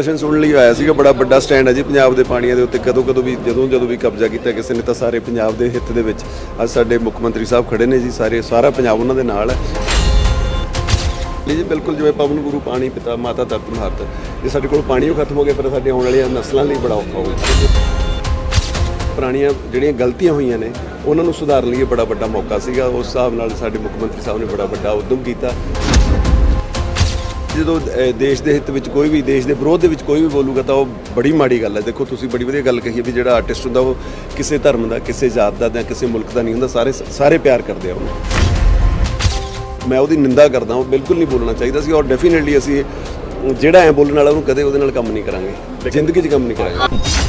Session ਸੁਣਨ ਲਈ ਆਇਆ ਸੀਗਾ, ਬੜਾ ਵੱਡਾ ਸਟੈਂਡ ਹੈ ਜੀ ਪੰਜਾਬ ਦੇ ਪਾਣੀਆਂ ਦੇ ਉੱਤੇ। ਕਦੋਂ ਕਦੋਂ ਵੀ, ਜਦੋਂ ਜਦੋਂ ਵੀ ਕਬਜ਼ਾ ਕੀਤਾ ਕਿਸੇ ਨੇ ਤਾਂ ਸਾਰੇ ਪੰਜਾਬ ਦੇ ਹਿੱਤ ਦੇ ਵਿੱਚ ਅੱਜ ਸਾਡੇ ਮੁੱਖ ਮੰਤਰੀ ਸਾਹਿਬ ਖੜੇ ਨੇ ਜੀ, ਸਾਰੇ, ਸਾਰਾ ਪੰਜਾਬ ਉਹਨਾਂ ਦੇ ਨਾਲ ਹੈ। ਜੀ, ਬਿਲਕੁਲ ਜਿਵੇਂ ਪਵਨ ਗੁਰੂ ਪਾਣੀ ਪਿਤਾ, ਮਾਤਾ ਧਰਤ ਮਹਤ ਜੇ ਸਾਡੇ ਕੋਲ ਪਾਣੀ ਉਹ ਖਤਮ ਹੋ ਗਿਆ ਪਰ ਸਾਡੇ ਆਉਣ ਵਾਲੀਆਂ ਨਸਲਾਂ ਲਈ ਬੜਾ ਔਖਾ ਹੋਊਗਾ ਪੁਰਾਣੀਆਂ ਜਿਹੜੀਆਂ ਗਲਤੀਆਂ ਹੋਈਆਂ ਨੇ, ਉਹਨਾਂ ਨੂੰ ਸੁਧਾਰਨ ਲਈ ਬੜਾ ਵੱਡਾ ਮੌਕਾ ਸੀਗਾ। ਉਸ ਹਿਸਾਬ ਨਾਲ ਸਾਡੇ ਮੁੱਖ ਮੰਤਰੀ ਸਾਹਿਬ ਨੇ ਬੜਾ ਵੱਡਾ ਉਦਮ ਕੀਤਾ। ਜਦੋਂ ਦੇਸ਼ ਦੇ ਹਿੱਤ ਵਿੱਚ ਕੋਈ ਵੀ ਦੇਸ਼ ਦੇ ਵਿਰੋਧ ਦੇ ਵਿੱਚ ਕੋਈ ਵੀ ਬੋਲੂਗਾ ਤਾਂ ਉਹ ਬੜੀ ਮਾੜੀ ਗੱਲ ਹੈ। ਦੇਖੋ ਤੁਸੀਂ ਬੜੀ ਵਧੀਆ ਗੱਲ ਕਹੀ ਹੈ ਵੀ ਜਿਹੜਾ ਆਰਟਿਸਟ ਹੁੰਦਾ ਉਹ ਕਿਸੇ ਧਰਮ ਦਾ ਕਿਸੇ ਜਾਤ ਦਾ ਜਾਂ ਕਿਸੇ ਮੁਲਕ ਦਾ ਨਹੀਂ ਹੁੰਦਾ ਸਾਰੇ ਸਾਰੇ ਪਿਆਰ ਕਰਦੇ ਆ ਉਹਨੂੰ। ਮੈਂ ਉਹਦੀ ਨਿੰਦਾ ਕਰਦਾ ਹਾਂ ਬਿਲਕੁਲ ਨਹੀਂ ਬੋਲਣਾ ਚਾਹੀਦਾ ਸੀ ਔਰ ਡੈਫੀਨਿਟਲੀ ਅਸੀਂ ਜਿਹੜਾ ਐ ਬੋਲਣ ਵਾਲਾ ਉਹਨੂੰ ਕਦੇ ਉਹਦੇ ਨਾਲ ਕੰਮ ਨਹੀਂ ਕਰਾਂਗੇ। ਜ਼ਿੰਦਗੀ 'ਚ ਕੰਮ ਨਹੀਂ ਕਰਾਂਗੇ।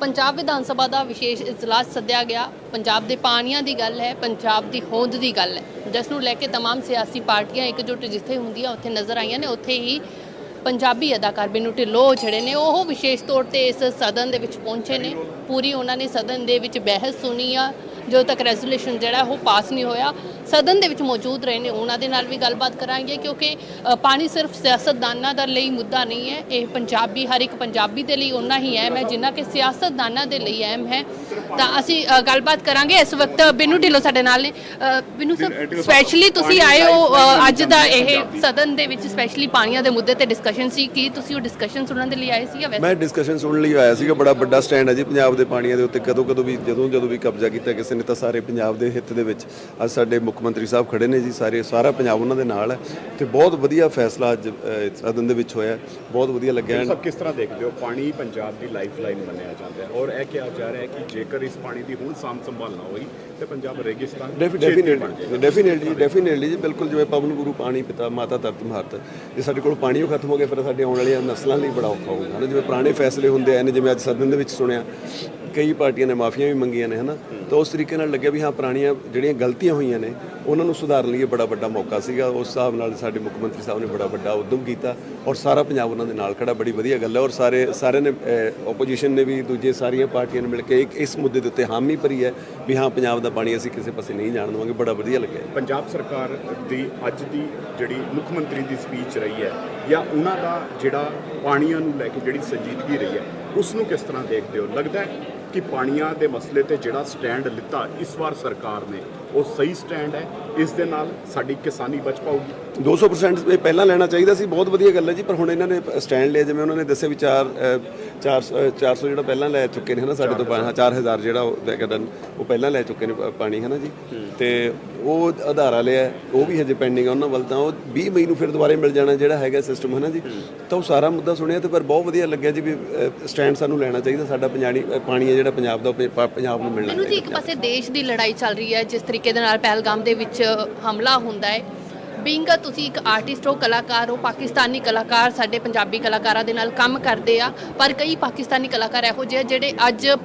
ਪੰਜਾਬ ਵਿਧਾਨ ਸਭਾ ਦਾ ਵਿਸ਼ੇਸ਼ ਇਜਲਾਸ ਸੱਦਿਆ ਗਿਆ ਪੰਜਾਬ ਦੇ ਪਾਣੀਆਂ ਦੀ ਗੱਲ ਹੈ ਪੰਜਾਬ ਦੀ ਹੋਂਦ ਦੀ ਗੱਲ ਹੈ ਜਿਸ ਨੂੰ ਲੈ ਕੇ तमाम ਸਿਆਸੀ ਪਾਰਟੀਆਂ ਇਕਜੁੱਟ ਜਿੱਥੇ ਹੁੰਦੀਆਂ ਉੱਥੇ ਨਜ਼ਰ ਆਈਆਂ ਨੇ ਉੱਥੇ ਹੀ ਪੰਜਾਬੀ ਅਦਾਕਾਰ ਬਿਨੂ ਢਿੱਲੋਂ ਜਿਹੜੇ ਨੇ ਉਹ ਵਿਸ਼ੇਸ਼ ਤੌਰ ਤੇ ਇਸ ਸਦਨ ਦੇ ਵਿੱਚ ਪਹੁੰਚੇ ਨੇ ਪੂਰੀ ਉਹਨਾਂ ਨੇ ਸਦਨ ਦੇ ਵਿੱਚ ਬਹਿਸ ਸੁਣੀ ਆ ਜਦੋਂ ਤੱਕ ਰੈਜ਼ੋਲੂਸ਼ਨ ਜਿਹੜਾ ਉਹ ਪਾਸ ਨਹੀਂ ਹੋਇਆ ਸਦਨ ਦੇ ਵਿੱਚ ਮੌਜੂਦ ਰਹੇ ਨੇ ਉਹਨਾਂ ਦੇ ਨਾਲ ਵੀ ਗੱਲਬਾਤ ਕਰਾਂਗੇ ਕਿਉਂਕਿ ਪਾਣੀ ਸਿਰਫ ਸਿਆਸਤਦਾਨਾਂ ਦਾ ਲਈ ਮੁੱਦਾ ਨਹੀਂ ਹੈ ਇਹ ਪੰਜਾਬੀ ਹਰ ਇੱਕ ਪੰਜਾਬੀ ਦੇ ਲਈ ਉਨਾ ਹੀ ਅਹਿਮ ਹੈ ਜਿੰਨਾ ਕਿ ਸਿਆਸਤਦਾਨਾਂ ਦੇ ਲਈ ਅਹਿਮ ਹੈ। ਤਾਂ ਅਸੀਂ ਗੱਲਬਾਤ ਕਰਾਂਗੇ ਇਸ ਵਕਤ ਬਿਨੂ ਢਿੱਲੋਂ ਸਾਡੇ ਨਾਲ ਨੇ। ਬਿਨੂ ਸਰ ਸਪੈਸ਼ਲੀ ਤੁਸੀਂ ਆਏ ਹੋ ਅੱਜ ਦਾ ਇਹ ਸਦਨ ਦੇ ਵਿੱਚ ਸਪੈਸ਼ਲੀ ਪਾਣੀਆਂ ਦੇ ਮੁੱਦੇ ਤੇ ਡਿਸਕਸ਼ਨ ਸੀ। ਕੀ ਤੁਸੀਂ ਉਹ ਡਿਸਕਸ਼ਨ ਸੁਣਨ ਦੇ ਲਈ ਆਏ ਸੀ ਜਾਂ ਵੈਸੇ? ਮੈਂ ਡਿਸਕਸ਼ਨ ਸੁਣਨ ਲਈ ਆਇਆ ਸੀਗਾ ਬੜਾ ਵੱਡਾ ਸਟੈਂਡ ਹੈ ਜੀ ਪੰਜਾਬ ਦੇ ਪਾਣੀਆਂ ਦੇ ਉੱਤੇ। ਕਦੋਂ ਕਦੋਂ ਵੀ ਜਦੋਂ ਜਦੋਂ ਵੀ ਕਬਜ਼ਾ ਕੀਤਾ ਕਿਸੇ ਨੇ ਤਾਂ ਸਾਰੇ ਪੰਜਾਬ ਦੇ ਹਿੱਤ ਦੇ ਵਿੱਚ ਅੱਜ ਸਾਡੇ ਮੁੱਖ ਮੰਤਰੀ ਸਾਹਿਬ ਖੜੇ ਨੇ ਜੀ ਸਾਰੇ ਸਾਰਾ ਪੰਜਾਬ ਉਹਨਾਂ ਦੇ ਨਾਲ ਹੈ ਤੇ ਬਹੁਤ ਵਧੀਆ ਫੈਸਲਾ ਅੱਜ ਸਦਨ ਦੇ ਵਿੱਚ ਹੋਇਆ ਬਹੁਤ ਵਧੀਆ ਲੱਗਿਆ ਸਭ ਕਿਸ ਤਰ੍ਹਾਂ ਦੇਖਦੇ ਹੋ? ਪਾਣੀ ਪੰਜਾਬ ਦੀ ਲਾਈਫਲਾਈਨ ਮੰਨਿਆ ਜਾਂਦਾ ਹੈ। ਔਰ ਇਹ ਕਿਹਾ ਜਾ ਰਿਹਾ ਹੈ ਕਿ ਜੇਕਰ ਇਸ ਪਾਣੀ ਦੀ ਹੁਣ ਸਾਂਭ ਸੰਭਾਲ ਨਾ ਹੋਈ ਤੇ ਪੰਜਾਬ ਰੇਗਿਸਤਾਨ। ਡੈਫੀਨਿਟਲੀ ਡੈਫੀਨਿਟਲੀ ਡੈਫੀਨਿਟਲੀ ਜੀ ਬਿਲਕੁਲ ਜਿਵੇਂ ਪਵਨ ਗੁਰੂ ਪਾਣੀ ਪਿਤਾ ਮਾਤਾ ਧਰਤ ਮਹਤ ਜੇ ਸਾਡੇ ਕੋਲ ਪਾਣੀ ਉਹ ਖਤਮ ਹੋ ਗਿਆ ਫਿਰ ਸਾਡੇ ਆਉਣ ਵਾਲੀਆਂ ਨਸਲਾਂ ਲਈ ਬੜਾ ਔਖਾ ਹੋਊਗਾ। ਨਾ ਜਿਵੇਂ ਪੁਰਾਣੇ ਫੈਸਲੇ ਹੁੰਦੇ ਆ ਨੇ ਜਿਵੇਂ ਅੱਜ ਸਦਨ ਦੇ ਵਿੱਚ ਸੁਣਿਆ ਕਈ ਪਾਰਟੀਆਂ ਨੇ ਮਾਫੀਆਂ ਵੀ ਮੰਗੀਆਂ ਨੇ ਹਨਾ ਤਾਂ ਉਸ ਤਰੀਕੇ ਨਾਲ ਲੱਗਿਆ ਵੀ ਹਾਂ ਪੁਰਾਣੀਆਂ ਜਿਹੜੀਆਂ ਗਲਤੀਆਂ ਹੋਈਆਂ ਨੇ ਉਹਨਾਂ ਨੂੰ ਸੁਧਾਰਨ ਲਈ ਇਹ ਬੜਾ ਵੱਡਾ ਮੌਕਾ ਸੀਗਾ। ਉਸ ਹਿਸਾਬ ਨਾਲ ਸਾਡੇ ਮੁੱਖ ਮੰਤਰੀ ਸਾਹਿਬ ਨੇ ਬੜਾ ਵੱਡਾ ਉਦਮ ਕੀਤਾ ਔਰ ਸਾਰਾ ਪੰਜਾਬ ਉਹਨਾਂ ਦੇ ਨਾਲ ਖੜਾ। ਬੜੀ ਵਧੀਆ ਗੱਲ ਹੈ ਔਰ ਸਾਰੇ ਸਾਰਿਆਂ ਨੇ ਆਪੋਜੀਸ਼ਨ ਨੇ ਵੀ ਦੂਜੇ ਸਾਰੀਆਂ ਪਾਰਟੀਆਂ ਨੇ ਮਿਲ ਕੇ ਇੱਕ ਇਸ ਮੁੱਦੇ ਦੇ ਉੱਤੇ ਹਾਮੀ ਭਰੀ ਹੈ ਵੀ ਹਾਂ, ਪੰਜਾਬ ਦਾ ਪਾਣੀ ਅਸੀਂ ਕਿਸੇ ਪਾਸੇ ਨਹੀਂ ਜਾਣ ਦੇਵਾਂਗੇ। ਬੜਾ ਵਧੀਆ ਲੱਗਿਆ। ਪੰਜਾਬ ਸਰਕਾਰ ਦੀ ਅੱਜ ਦੀ ਜਿਹੜੀ ਮੁੱਖ ਮੰਤਰੀ ਦੀ ਸਪੀਚ ਰਹੀ ਹੈ ਜਾਂ ਉਹਨਾਂ ਦਾ ਜਿਹੜਾ ਪਾਣੀਆਂ ਨੂੰ ਲੈ ਕੇ ਜਿਹੜੀ ਸੰਜੀਦਗੀ ਰਹੀ ਹੈ ਉਸ ਨੂੰ ਕਿਸ ਤਰ੍ਹਾਂ ਦੇਖਦੇ ਹੋ? ਲੱਗਦਾ ਹੈ ਕਿ ਪਾਣੀਆਂ ਦੇ ਮਸਲੇ ਤੇ ਜਿਹੜਾ ਸਟੈਂਡ ਲਿੱਤਾ ਇਸ ਵਾਰ ਸਰਕਾਰ ਨੇ ਉਹ ਸਹੀ ਸਟੈਂਡ ਹੈ ਇਸ ਦੇ ਨਾਲ ਸਾਡੀ ਕਿਸਾਨੀ ਬਚ ਪਾਊਗੀ। 200% ਇਹ ਪਹਿਲਾਂ ਲੈਣਾ ਚਾਹੀਦਾ ਸੀ ਬਹੁਤ ਵਧੀਆ ਗੱਲ ਹੈ ਜੀ ਪਰ ਹੁਣ ਇਹਨਾਂ ਨੇ ਸਟੈਂਡ ਲਿਆ ਜਿਵੇਂ ਉਹਨਾਂ ਨੇ ਦੱਸਿਆ ਵੀ 4 400 400 ਜਿਹੜਾ ਪਹਿਲਾਂ ਲੈ ਚੁੱਕੇ ਨੇ ਹਨਾ ਸਾਡੇ ਤੋਂ ਪਾ- ਹਾਂ 4000 ਜਿਹੜਾ ਉਹ ਪਹਿਲਾਂ ਲੈ ਚੁੱਕੇ ਨੇ ਪਾਣੀ ਹਨਾ ਜੀ। ਤੇ ਉਹ ਆਧਾਰਾ ਲਿਆ ਉਹ ਵੀ ਹਜੇ ਪੈਂਡਿੰਗ ਆ ਉਹਨਾਂ ਵੱਲ ਤਾਂ ਉਹ 20 ਮਈ ਨੂੰ ਫਿਰ ਦੁਬਾਰੇ ਮਿਲ ਜਾਣਾ ਜਿਹੜਾ ਹੈਗਾ ਸਿਸਟਮ ਹਨਾ ਜੀ? ਤਾਂ ਉਹ ਸਾਰਾ ਮੁੱਦਾ ਸੁਣਿਆ ਤੇ ਪਰ ਬਹੁਤ ਵਧੀਆ ਲੱਗਿਆ ਜੀ ਵੀ ਸਟੈਂਡ ਸਾਨੂੰ ਲੈਣਾ ਚਾਹੀਦਾ ਸਾਡਾ ਪੰਜਾਬੀ ਪਾਣੀ ਹੈ ਜਿਹੜਾ ਪੰਜਾਬ ਦਾ ਪੰਜਾਬ ਨੂੰ ਮਿਲਣਾ ਮੈਨੂੰ ਜੀ ਚਾਹੀਦਾ। ਇੱਕ ਪਾਸੇ ਦੇਸ਼ ਦੀ ਲੜਾਈ ਚੱਲ ਰਹੀ ਹੈ ਜਿਸ ਤਰੀਕੇ ਦੇ ਨਾਲ ਪਹਿਲਗਾਮ ਦੇ ਵਿੱਚ ਹਮਲਾ ਹੁੰਦਾ ਹੈ ਬੀਇੰਗ ਤੁਸੀਂ ਇੱਕ ਆਰਟਿਸਟ ਹੋ ਕਲਾਕਾਰ ਹੋ ਪਾਕਿਸਤਾਨੀ ਕਲਾਕਾਰ ਸਾਡੇ ਪੰਜਾਬੀ ਕਲਾਕਾਰਾਂ ਦੇ ਨਾਲ ਕੰਮ ਕਰਦੇ ਆ ਪਰ ਕਈ ਪਾਕਿਸਤਾਨੀ ਕਲਾਕਾਰ ਇਹੋ ਜਿਹੇ ਜਿਹੜੇ ਅੱਜ ਅ,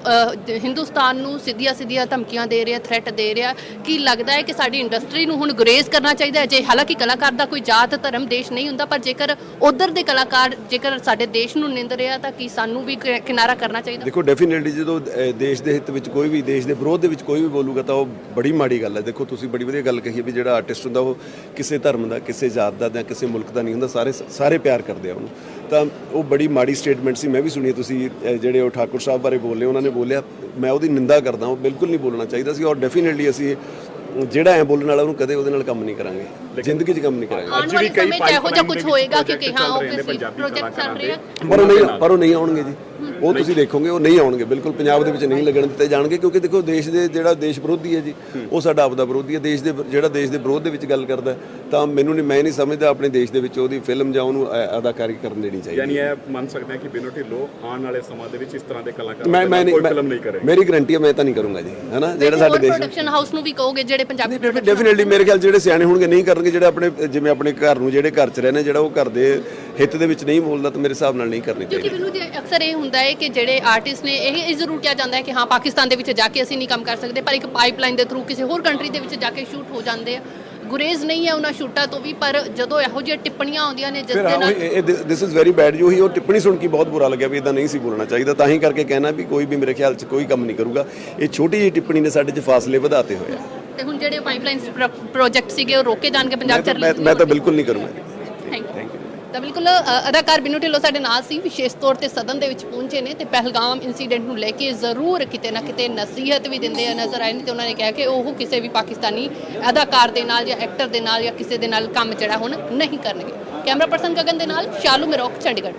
ਹਿੰਦੁਸਤਾਨ ਨੂੰ ਸਿੱਧੀਆਂ ਸਿੱਧੀਆਂ ਧਮਕੀਆਂ ਦੇ ਰਹੇ ਆ ਥ੍ਰੈਟ ਦੇ ਰਹੇ ਆ। ਕੀ ਲੱਗਦਾ ਹੈ ਕਿ ਸਾਡੀ ਇੰਡਸਟਰੀ ਨੂੰ ਹੁਣ ਗੁਰੇਜ਼ ਕਰਨਾ ਚਾਹੀਦਾ ਹੈ? ਜੇ ਹਾਲਾਂਕਿ ਕਲਾਕਾਰ ਦਾ ਕੋਈ ਜਾਤ ਧਰਮ ਦੇਸ਼ ਨਹੀਂ ਹੁੰਦਾ ਪਰ ਜੇਕਰ ਉਧਰ ਦੇ ਕਲਾਕਾਰ ਜੇਕਰ ਸਾਡੇ ਦੇਸ਼ ਨੂੰ ਨਿੰਦ ਰਿਹਾ ਤਾਂ ਕੀ ਸਾਨੂੰ ਵੀ ਕਿ- ਕਿਨਾਰਾ ਕਰਨਾ ਚਾਹੀਦਾ? ਦੇਖੋ ਡੈਫੀਨਿਟਲੀ ਜਦੋਂ ਅਹ, ਦੇਸ਼ ਦੇ ਹਿੱਤ ਵਿੱਚ ਕੋਈ ਵੀ ਦੇਸ਼ ਦੇ ਵਿਰੋਧ ਦੇ ਵਿੱਚ ਕੋਈ ਵੀ ਬੋਲੂਗਾ ਤਾਂ ਉਹ ਬੜੀ ਮਾੜੀ ਗੱਲ ਹੈ। ਦੇਖੋ ਤੁਸੀਂ ਬੜੀ ਵਧੀਆ ਗੱਲ ਕਹੀ ਹੈ ਵੀ ਜਿਹੜਾ ਆਰਟਿਸਟ ਹੁੰਦਾ ਉਹ ਕਿਸੇ ਧਰਮ ਦਾ ਕਿਸੇ ਜਾਤ ਦਾ ਜਾਂ ਕਿਸੇ ਮੁਲਕ ਦਾ ਨਹੀਂ ਹੁੰਦਾ ਸਾਰੇ ਸਾਰੇ ਪਿਆਰ ਕਰਦੇ ਆ ਉਹਨੂੰ। ਤਾਂ ਉਹ ਬੜੀ ਮਾੜੀ ਸਟੇਟਮੈਂਟ ਸੀ ਮੈਂ ਵੀ ਸੁਣੀ ਤੁਸੀਂ ਜਿਹੜੇ ਉਹ ਠਾਕੁਰ ਸਾਹਿਬ ਬਾਰੇ ਬੋਲੇ ਉਹਨਾਂ ਨੇ ਬੋਲਿਆ ਮੈਂ ਉਹਦੀ ਨਿੰਦਾ ਕਰਦਾ ਉਹ ਬਿਲਕੁਲ ਨਹੀਂ ਬੋਲਣਾ ਚਾਹੀਦਾ ਸੀ ਔਰ ਡੈਫੀਨਿਟਲੀ ਅਸੀਂ ਜਿਹੜਾ ਐ ਬੋਲਣ ਵਾਲਾ ਉਹਨੂੰ ਕਦੇ ਉਹਦੇ ਨਾਲ ਕੰਮ ਨਹੀਂ ਕਰਾਂਗੇ ਜ਼ਿੰਦਗੀ 'ਚ ਕੰਮ ਨਹੀਂ ਕਰਾਂਗੇ। ਅੱਜ ਵੀ ਕਈ 'ਚ ਇਹੋ ਜਿਹਾ ਕੁਝ ਹੋਏਗਾ ਕਿ project ਹਾਂ ਆਬਵੀਅਸਲੀ ਪੰਜਾਬੀ ਪ੍ਰੋਜੈਕਟ ਚੱਲ ਰਿਹਾ। ਪਰ ਉਹ ਨਹੀਂ ਪਰ ਉਹ ਨਹੀਂ ਆਉਣਗੇ ਜੀ। ਉਹ ਤੁਸੀਂ ਦੇਖੋਗੇ ਉਹ ਨਹੀਂ ਆਉਣਗੇ। ਬਿਲਕੁਲ ਪੰਜਾਬ ਦੇ ਵਿੱਚ ਨਹੀਂ ਲੱਗਣ ਦਿੱਤੇ ਜਾਣਗੇ ਕਿਉਂਕਿ ਦੇਖੋ ਦੇਸ਼ ਦੇ ਜਿਹੜਾ ਦੇਸ਼ ਵਿਰੋਧੀ ਹੈ ਜੀ ਉਹ ਸਾਡਾ ਆਪਦਾ ਵਿਰੋਧੀ ਹੈ। ਦੇਸ਼ ਦੇ ਜਿਹੜਾ ਦੇਸ਼ ਦੇ ਵਿਰੋਧ ਦੇ ਵਿੱਚ ਗੱਲ ਕਰਦਾ ਤਾਂ ਮੈਨੂੰ ਨਹੀਂ ਮੈਂ ਨਹੀਂ ਸਮਝਦਾ ਆਪਣੇ ਦੇਸ਼ ਦੇ ਵਿੱਚ ਉਹਦੀ ਫਿਲਮ ਜਾਂ ਉਹਨੂੰ ਅਦਾਕਾਰੀ ਕਰਨ ਦੇਣੀ ਚਾਹੀਦੀ। ਯਾਨੀ ਇਹ ਮੰਨ ਸਕਦੇ ਹਾਂ ਕਿ ਬਿਨੋ ਢਿੱਲੋਂ ਆਉਣ ਵਾਲੇ ਸਮਾਂ ਦੇ ਵਿੱਚ ਇਸ ਤਰ੍ਹਾਂ ਦੇ ਕਲਾਕਾਰ ਮੈਂ ਮੈਂ ਕੋਈ ਨਹੀਂ ਫਿਲਮ ਨਹੀਂ ਕਰੇ। ਮੇਰੀ ਗਰੰਟੀ ਹੈ ਮੈਂ ਤਾਂ ਨਹੀਂ ਕਰੂੰਗਾ ਜੀ ਹੈਨਾ? ਜਿਹੜਾ ਸਾਡੇ ਦੇਸ਼ ਪ੍ਰੋਡਕਸ਼ਨ ਹਾਊਸ ਨੂੰ ਵੀ ਕਹੋਗੇ ਜਿਹੜੇ ਪੰਜਾਬੀ ਡੈਫੀਨਿਟਲੀ ਮੇਰੇ ਖਿਆਲ ਜਿਹੜੇ ਸਿਆਣੇ ਹੋਣਗੇ ਨਹੀਂ ਕਰਨਗੇ ਜਿਹੜੇ ਆਪਣੇ ਜਿਵੇਂ ਆਪਣੇ ਘਰ ਨੂੰ ਜਿਹੜੇ ਘਰ 'ਚ ਰਹਿੰਦੇ ਜਿਹੜਾ ਉਹ ਘਰ ਦੇ ਹਿੱਤ ਦੇ ਵਿੱਚ ਨਹੀਂ ਬੋਲਦਾ ਤਾਂ ਮੇਰੇ ਹਿਸਾਬ ਨਾਲ ਨਹੀਂ ਕਰਨੀ ਚਾਹੀਦੀ। ਕਿਉਂਕਿ ਮੈਨੂੰ ਜੇ ਅਕਸਰ ਇਹ ਹੁੰਦਾ ਹੈ ਕਿ ਜਿਹੜੇ ਆਰਟਿਸਟ ਨੇ ਇਹ ਇਹ ਜ਼ਰੂਰ ਕਿਹਾ ਜਾਂਦਾ ਹੈ ਕਿ ਹਾਂ ਪਾਕਿਸਤਾਨ ਦੇ ਵਿੱਚ ਜਾ ਕੇ ਅਸੀਂ ਨਹੀਂ ਕੰਮ ਕਰ ਸਕਦੇ ਪਰ ਇੱਕ ਪਾਈਪਲਾਈਨ ਦੇ ਥਰੂ ਕਿਸੇ ਹੋਰ ਕੰਟਰੀ ਦੇ ਵਿੱਚ ਜਾ ਕੇ ਸ਼ੂਟ ਹੋ ਜਾਂਦੇ ਆ। ਗੁਰੇਜ਼ ਨਹੀਂ ਹੈ ਉਹਨਾਂ ਸ਼ੂਟਾਂ ਤੋਂ ਵੀ ਪਰ ਜਦੋਂ ਇਹੋ ਜਿਹੀਆਂ ਟਿੱਪਣੀਆਂ ਆਉਂਦੀਆਂ ਨੇ ਜਿਸ ਦੇ ਨਾਲ ਦਿਸ ਇਜ਼ ਵੈਰੀ ਬੈਡ ਜੋ ਹੀ ਉਹ ਟਿੱਪਣੀ ਸੁਣ ਕੇ ਬਹੁਤ ਬੁਰਾ ਲੱਗਿਆ ਵੀ ਇਦਾਂ ਨਹੀਂ ਸੀ ਬੋਲਣਾ ਚਾਹੀਦਾ। ਤਾਂ ਹੀ ਕਰਕੇ ਕਹਿਣਾ ਵੀ ਕੋਈ ਵੀ ਮੇਰੇ ਖਿਆਲ 'ਚ ਕੋਈ ਕੰਮ ਨਹੀਂ ਕਰੂਗਾ। ਇਹ ਛੋਟੀ ਜਿਹੀ ਟਿੱਪਣੀ ਨੇ ਸਾਡੇ 'ਚ ਫਾਸਲੇ ਵਧਾਤੇ ਹੋਏ ਆ। ਤੇ ਹੁਣ ਜਿਹੜੇ ਪਾਈਪਲਾਈਨ ਪ੍ਰੋਜੈਕਟ ਸੀਗੇ ਉਹ ਰੋਕੇ ਜਾਣਗੇ ਮੈਂ ਪੰਜਾਬ ਚ ਮੈਂ ਤਾਂ ਬਿਲਕੁਲ ਨਹੀਂ ਕਰੂੰਗਾ। ਯੂ ਥੈਂਕ ਯੂ ਤਾਂ ਬਿਲਕੁਲ ਅਦਾਕਾਰ ਬਿਨੂ ਢਿੱਲੋਂ ਸਾਡੇ ਨਾਲ ਸੀ, ਵਿਸ਼ੇਸ਼ ਤੌਰ ਤੇ ਸਦਨ ਦੇ ਵਿੱਚ ਪਹੁੰਚੇ ਨੇ ਤੇ ਪਹਿਲਗਾਮ ਇਨਸੀਡੈਂਟ ਨੂੰ ਲੈ ਕੇ ਜ਼ਰੂਰ ਕਿਤੇ ਨਾ ਕਿਤੇ ਨਸੀਹਤ ਵੀ ਦਿੰਦੇ ਆ, ਨਜ਼ਰ ਆਏ ਨੇ ਤੇ ਉਹਨਾਂ ਨੇ ਕਿਹਾ ਕਿ ਉਹ ਕਿਸੇ ਵੀ ਪਾਕਿਸਤਾਨੀ ਅਦਾਕਾਰ ਦੇ ਨਾਲ ਜਾਂ ਐਕਟਰ ਦੇ ਨਾਲ ਜਾਂ ਕਿਸੇ ਦੇ ਨਾਲ ਕੰਮ ਜਿਹੜਾ ਹੁਣ ਨਹੀਂ ਕਰਨਗੇ। ਕੈਮਰਾ ਪਰਸਨ ਗਗਨ ਦੇ ਨਾਲ, ਸ਼ਾਲੂ ਮੇਰੋਕ, ਚੰਡੀਗੜ੍ਹ।